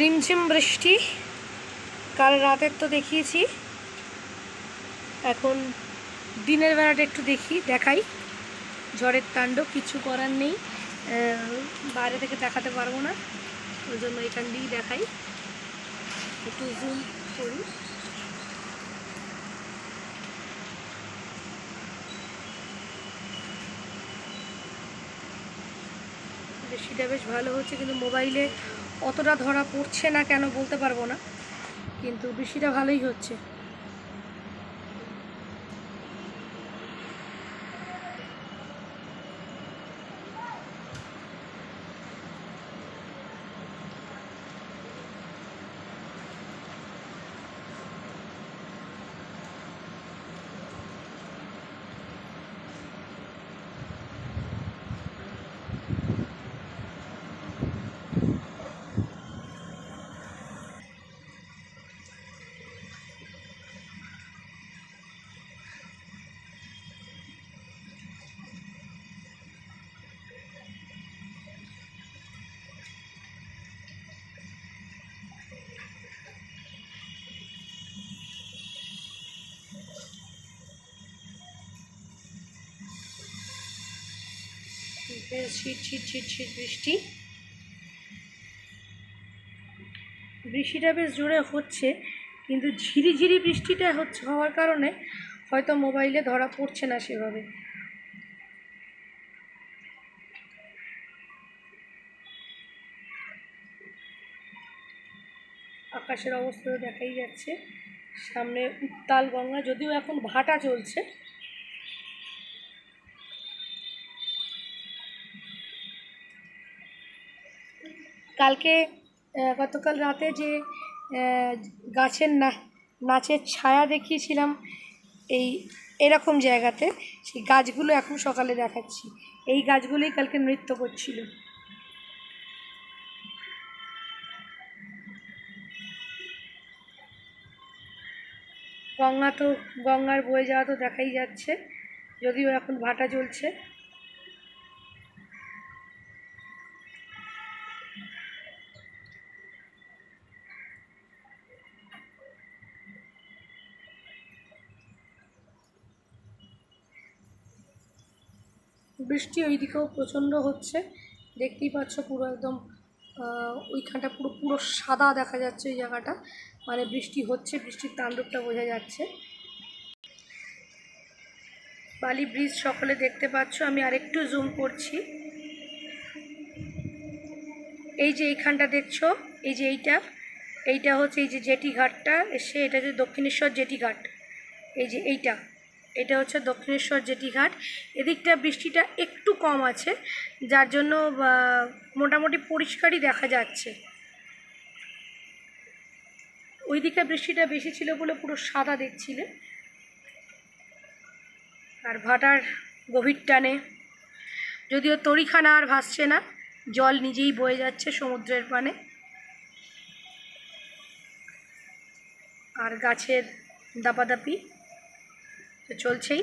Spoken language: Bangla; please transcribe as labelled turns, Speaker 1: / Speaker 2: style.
Speaker 1: রিমঝিম বৃষ্টি। কাল রাতের তো দেখিয়েছি। এখন দিনের বেলাটা একটু দেখি, দেখাই। ঝড়ের তাণ্ডব, কিছু করার নেই। বাইরে থেকে দেখাতে পারব না। ওই জন্য এখান দিয়েই দেখাই। একটু জুম করি। বৃষ্টিটা বেশ ভালো হচ্ছে, কিন্তু মোবাইলে অতটা ধরা পড়ছে না কেন বলতে পারব না। কিন্তু বেশিটা ভালোই হচ্ছে। ছিট ছিট ছিট ছিট বৃষ্টি। বৃষ্টিটা বেশ জোরে হচ্ছে, কিন্তু ঝিরিঝিরি বৃষ্টিটা হচ্ছে হওয়ার কারণে হয়তো মোবাইলে ধরা পড়ছে না সেভাবে। আকাশের অবস্থা দেখাই যাচ্ছে। সামনে উত্তাল গঙ্গা, যদিও এখন ভাটা চলছে কালকে গতকাল রাতে যে গাছের না, নাচের ছায়া দেখিয়েছিলাম, এই এরকম জায়গাতে, সেই গাছগুলো এখন সকালে দেখাচ্ছি। এই গাছগুলোই কালকে নৃত্য করছিল। গঙ্গা তো, গঙ্গার বয়ে যাওয়া তো দেখাই যাচ্ছে, যদিও এখন ভাটা চলছে বৃষ্টি ওইদিকেও প্রচণ্ড হচ্ছে। দেখতেই পাচ্ছ পুরো একদম ওইখানটা পুরো পুরো সাদা দেখা যাচ্ছে ওই জায়গাটা। মানে বৃষ্টি হচ্ছে, বৃষ্টির তাণ্ডবটা বোঝা যাচ্ছে। বালি ব্রিজ সকলে দেখতে পাচ্ছ। আমি আরেকটু জুম করছি। এই যে এইখানটা দেখছ, এই যে এইটা এইটা হচ্ছে এই যে জেটি ঘাটটা, এসে এটা হচ্ছে দক্ষিণেশ্বর জেটি ঘাট। এই যে এইটা। এটা হচ্ছে দক্ষিণেশ্বর জেটি ঘাট এদিকটা বৃষ্টিটা একটু কম আছে, যার জন্য মোটামুটি পরিষ্কারই দেখা যাচ্ছে। ওইদিকে বৃষ্টিটা বেশি ছিল বলে পুরো সাদা দেখছিলে। আর ভাটার গভীর টানে, যদিও তরিখানা আর ভাসছে না, জল নিজেই বয়ে যাচ্ছে সমুদ্রের পানে। আর গাছের দাপাদাপি তো চলছেই।